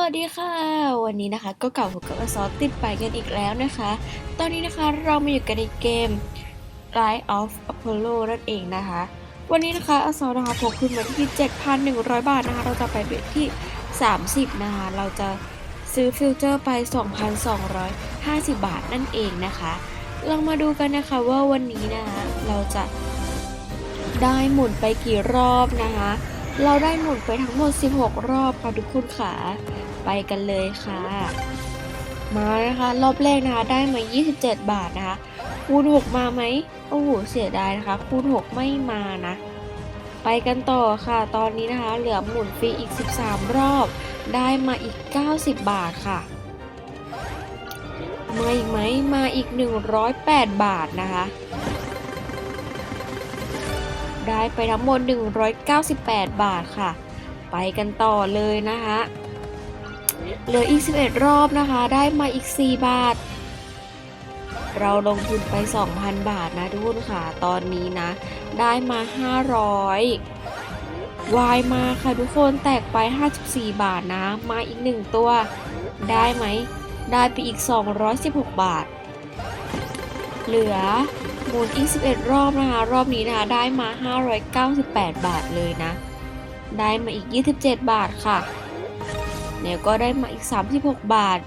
วัสดีค่ะ วันนี้นะคะก็กลับมากับอซอติดไปกันอีกแล้วนะคะ ตอนนี้นะคะเรามาอยู่กันในเกม Rise of Apollo นั่นเองนะคะ วันนี้นะคะอซอนะคะพกขึ้นมาที่ 7,100 บาทนะคะ เราจะไปเบที่ 30 นะคะ เราจะซื้อฟิลเตอร์ไป 2,250 บาทนั่นเองนะคะลองมาดูกันนะคะว่าวันนี้นะคะเราจะได้หมุนไปกี่รอบนะคะเราได้หมุนไปทั้งหมด 16 รอบค่ะทุกคนค่ะ ไปกันเลยค่ะ มานะคะ รอบแรกนะคะได้มา 27 บาทนะคะ คูณ 6 มาไหมโอ้โหเสียดายนะคะ คูณ 6 ไม่มานะ ไปกันต่อค่ะ ตอนนี้นะคะ เหลือหมุนฟรีอีก 13 รอบ ได้มาอีก 90 บาทค่ะ มาอีกไหมมาอีก 108 บาทนะคะได้ไปทั้งหมด 198 บาทค่ะ ไปกันต่อเลยนะคะ เหลืออีก 11 รอบนะคะ ได้มาอีก 4 บาท เราลงทุนไป 2,000 บาทนะทุกคนค่ะ ตอนนี้นะ ได้มา 500วายมาค่ะทุกคนแตกไป 54 บาทนะ มาอีก 1 ตัว ได้ไหม ได้ไปอีก 216 บาท เหลือหมุนอีก 11 รอบนะคะ รอบนี้นะคะ ได้มา 598 บาทเลยนะ ได้มาอีก 27 บาทค่ะ เนี่ยก็ได้มาอีก 36 บาท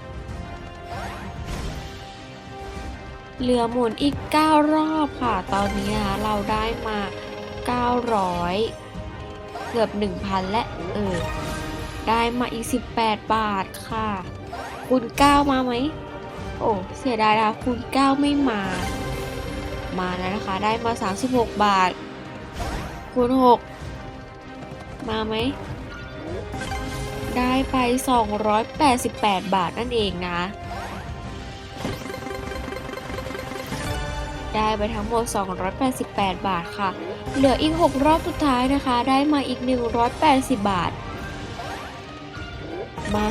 เหลือหมุนอีก 9 รอบค่ะ ตอนนี้นะคะเราได้มา 900 เกือบ 1,000 และเออ ได้มาอีก 18 บาทค่ะคูณ9 มาไหม โอ้ เสียดายนะคะคูณ9 ไม่มา มาแล้วนะคะ ได้มา 36 บาท คูณ 6 มาไหม ได้ไป 288 บาทนั่นเองนะ ได้ไปทั้งหมด 288 บาทค่ะ เหลืออีก 6 รอบสุดท้ายนะคะ ได้มาอีก 180 บาท มา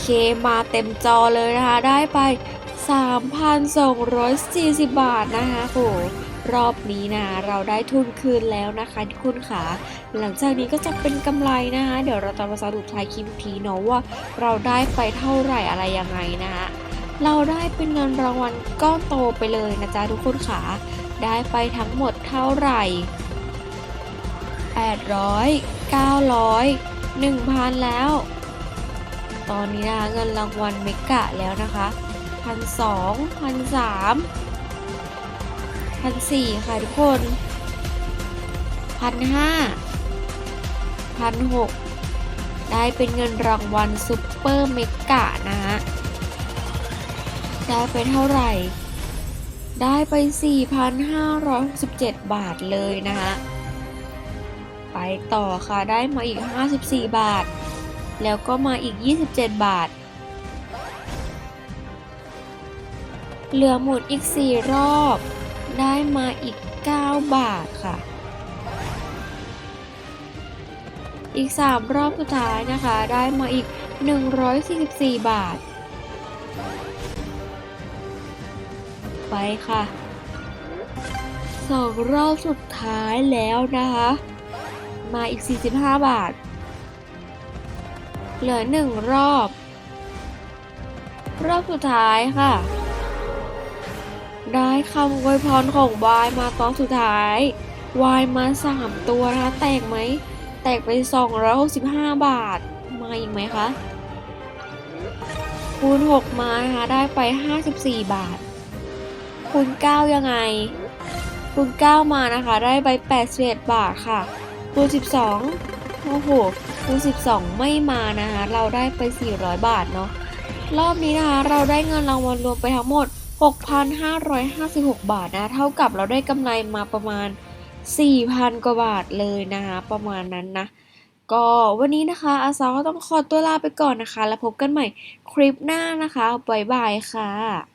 เคมาเต็มจอเลยนะคะ ได้ไป 3,240 บาทนะคะโห รอบนี้นะเราได้ทุนคืนแล้วนะคะทุกคนค่ะ หลังจากนี้ก็จะเป็นกำไรนะคะ เดี๋ยวเราตามมาสรุปท้ายคลิปทีเนาะว่า เราได้ไปเท่าไหร่อะไรยังไงนะคะเราได้เป็นเงินรางวัลก้อนโตไปเลยนะจ๊ะทุกคนค่ะได้ไปทั้งหมดเท่าไหร่ 800 900 1,000 แล้ว ตอนนี้นะคะเงินรางวัลเมกะแล้วนะคะพันสอง พันสี่ค่ะทุกคนพันห้าพันหกได้เป็นเงินรางวัลซุปเปอร์เมกะนะฮะ ได้ไปเท่าไหร่ ได้ไป 4,567 บาทเลยนะฮะ ไปต่อค่ะ ได้มาอีก 54 บาท แล้วก็มาอีก 27 บาท เหลือหมุนอีก 4 รอบ ได้มาอีก 9 บาทค่ะ อีก 3 รอบสุดท้ายนะคะ ได้มาอีก 144 บาท ไปค่ะสองรอบสุดท้ายแล้วนะคะ มาอีก 45 บาท เหลือหนึ่งรอบ รอบสุดท้ายค่ะ ได้คำอวยพรของวายมาตอนสุดท้ายวายมาสามตัวนะคะแตกไหม แตกไป265บาท มาอีกไหมคะคูณ6มานะคะได้ไป54บาท คูณ9ยังไง คูณ9มานะคะได้ไป81บาทค่ะคูณ12โอ้โหคูณ12ไม่มานะคะเราได้ไป400บาทเนาะรอบนี้นะคะเราได้เงินรางวัลรวมไปทั้งหมด 6,556 บาทนะ เท่ากับเราได้กำไรมาประมาณ 4,000 กว่าบาทเลยนะคะประมาณนั้นนะ ก็วันนี้นะคะ อาซาก็ต้องขอตัวลาไปก่อนนะคะ แล้วพบกันใหม่คลิปหน้านะคะบ๊ายบายค่ะ